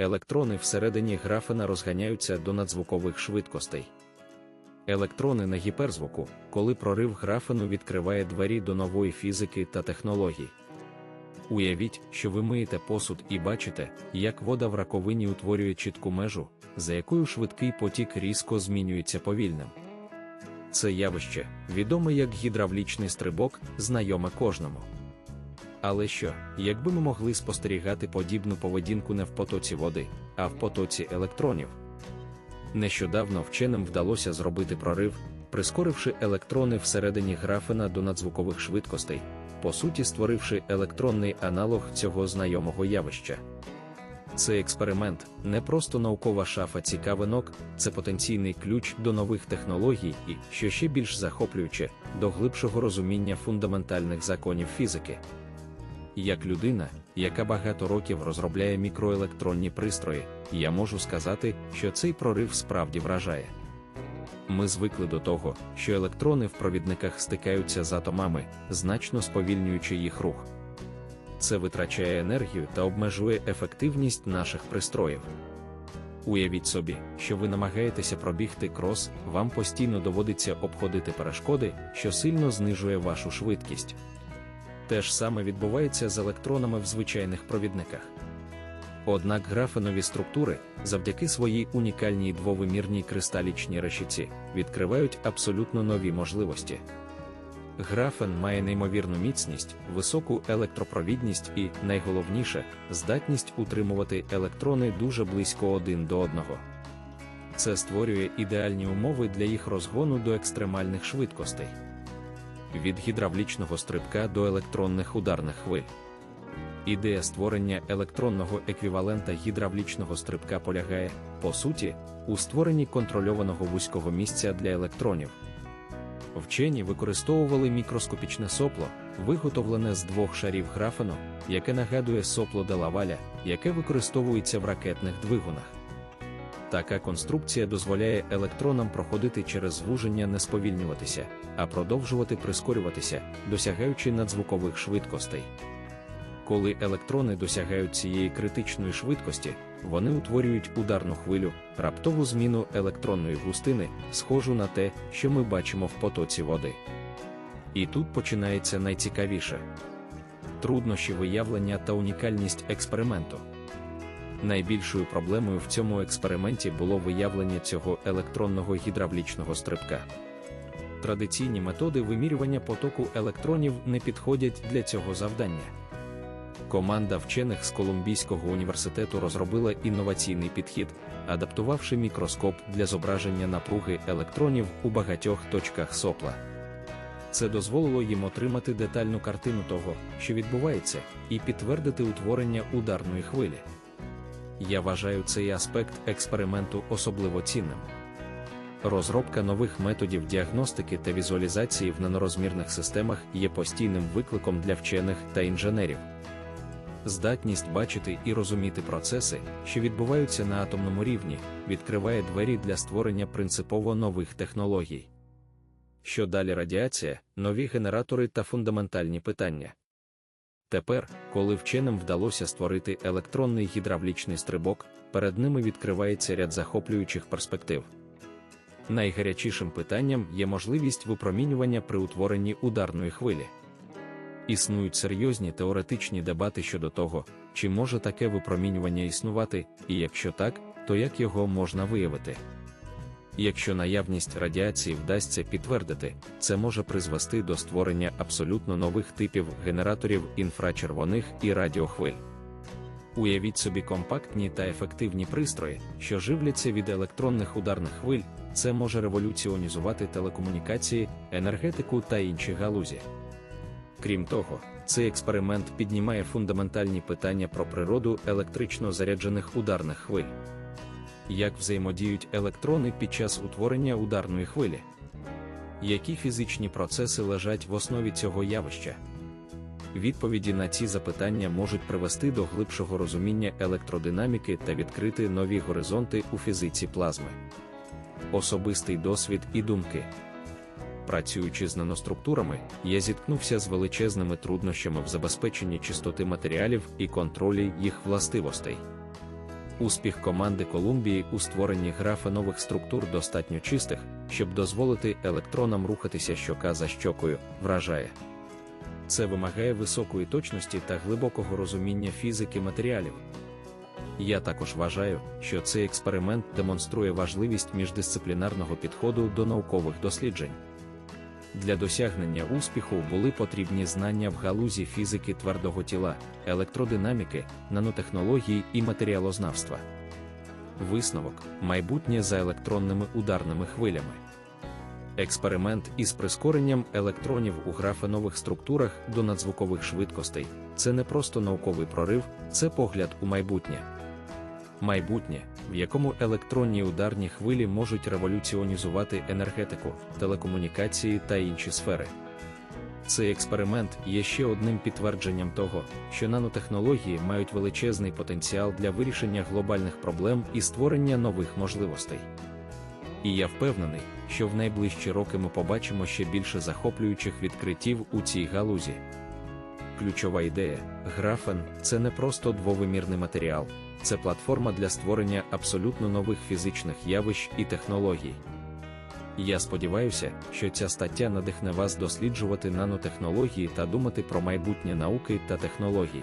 електрони всередині графена розганяються до надзвукових швидкостей. Електрони на гіперзвуку, коли прорив графену відкриває двері до нової фізики та технологій. Уявіть, що ви миєте посуд і бачите, як вода в раковині утворює чітку межу, за якою швидкий потік різко змінюється повільним. Це явище, відоме як гідравлічний стрибок, знайоме кожному. Але що, якби ми могли спостерігати подібну поведінку не в потоці води, а в потоці електронів? Нещодавно вченим вдалося зробити прорив, прискоривши електрони всередині графена до надзвукових швидкостей, по суті, створивши електронний аналог цього знайомого явища. Цей експеримент не просто наукова шафа цікавинок, це потенційний ключ до нових технологій і, що ще більш захоплююче, до глибшого розуміння фундаментальних законів фізики. Як людина, яка багато років розробляє мікроелектронні пристрої, я можу сказати, що цей прорив справді вражає. Ми звикли до того, що електрони в провідниках стикаються з атомами, значно сповільнюючи їх рух. Це витрачає енергію та обмежує ефективність наших пристроїв. Уявіть собі, що ви намагаєтеся пробігти крос, вам постійно доводиться обходити перешкоди, що сильно знижує вашу швидкість. Те ж саме відбувається з електронами в звичайних провідниках. Однак графенові структури, завдяки своїй унікальній двовимірній кристалічній решіці, відкривають абсолютно нові можливості. Графен має неймовірну міцність, високу електропровідність і, найголовніше, здатність утримувати електрони дуже близько один до одного. Це створює ідеальні умови для їх розгону до екстремальних швидкостей. Від гідравлічного стрибка до електронних ударних хвиль. Ідея створення електронного еквівалента гідравлічного стрибка полягає, по суті, у створенні контрольованого вузького місця для електронів. Вчені використовували мікроскопічне сопло, виготовлене з двох шарів графену, яке нагадує сопло Делаваля, яке використовується в ракетних двигунах. Така конструкція дозволяє електронам проходити через звуження не сповільнюватися, а продовжувати прискорюватися, досягаючи надзвукових швидкостей. Коли електрони досягають цієї критичної швидкості, вони утворюють ударну хвилю, раптову зміну електронної густини, схожу на те, що ми бачимо в потоці води. І тут починається найцікавіше труднощі виявлення та унікальність експерименту. Найбільшою проблемою в цьому експерименті було виявлення цього електронного гідравлічного стрибка. Традиційні методи вимірювання потоку електронів не підходять для цього завдання. Команда вчених з Колумбійського університету розробила інноваційний підхід, адаптувавши мікроскоп для зображення напруги електронів у багатьох точках сопла. Це дозволило їм отримати детальну картину того, що відбувається, і підтвердити утворення ударної хвилі. Я вважаю цей аспект експерименту особливо цінним. Розробка нових методів діагностики та візуалізації в нанорозмірних системах є постійним викликом для вчених та інженерів. Здатність бачити і розуміти процеси, що відбуваються на атомному рівні, відкриває двері для створення принципово нових технологій. Що далі радіація, нові генератори та фундаментальні питання. Тепер, коли вченим вдалося створити електронний гідравлічний стрибок, перед ними відкривається ряд захоплюючих перспектив. Найгарячішим питанням є можливість випромінювання при утворенні ударної хвилі. Існують серйозні теоретичні дебати щодо того, чи може таке випромінювання існувати, і якщо так, то як його можна виявити. Якщо наявність радіації вдасться підтвердити, це може призвести до створення абсолютно нових типів генераторів інфрачервоних і радіохвиль. Уявіть собі компактні та ефективні пристрої, що живляться від електронних ударних хвиль, це може революціонізувати телекомунікації, енергетику та інші галузі. Крім того, цей експеримент піднімає фундаментальні питання про природу електрично заряджених ударних хвиль. Як взаємодіють електрони під час утворення ударної хвилі? Які фізичні процеси лежать в основі цього явища? Відповіді на ці запитання можуть привести до глибшого розуміння електродинаміки та відкрити нові горизонти у фізиці плазми. Особистий досвід і думки. Працюючи з наноструктурами, я зіткнувся з величезними труднощами в забезпеченні чистоти матеріалів і контролі їх властивостей. Успіх команди Колумбії у створенні графенових структур достатньо чистих, щоб дозволити електронам рухатися щока за щокою, вражає. Це вимагає високої точності та глибокого розуміння фізики матеріалів. Я також вважаю, що цей експеримент демонструє важливість міждисциплінарного підходу до наукових досліджень. Для досягнення успіху були потрібні знання в галузі фізики твердого тіла, електродинаміки, нанотехнологій і матеріалознавства. Висновок майбутнє за електронними ударними хвилями. Експеримент із прискоренням електронів у графенових структурах до надзвукових швидкостей це не просто науковий прорив, це погляд у майбутнє. Майбутнє, в якому електронні ударні хвилі можуть революціонізувати енергетику, телекомунікації та інші сфери. Цей експеримент є ще одним підтвердженням того, що нанотехнології мають величезний потенціал для вирішення глобальних проблем і створення нових можливостей. І я впевнений, що в найближчі роки ми побачимо ще більше захоплюючих відкриттів у цій галузі. Ключова ідея графен це не просто двовимірний матеріал, це платформа для створення абсолютно нових фізичних явищ і технологій. Я сподіваюся, що ця стаття надихне вас досліджувати нанотехнології та думати про майбутнє науки та технологій.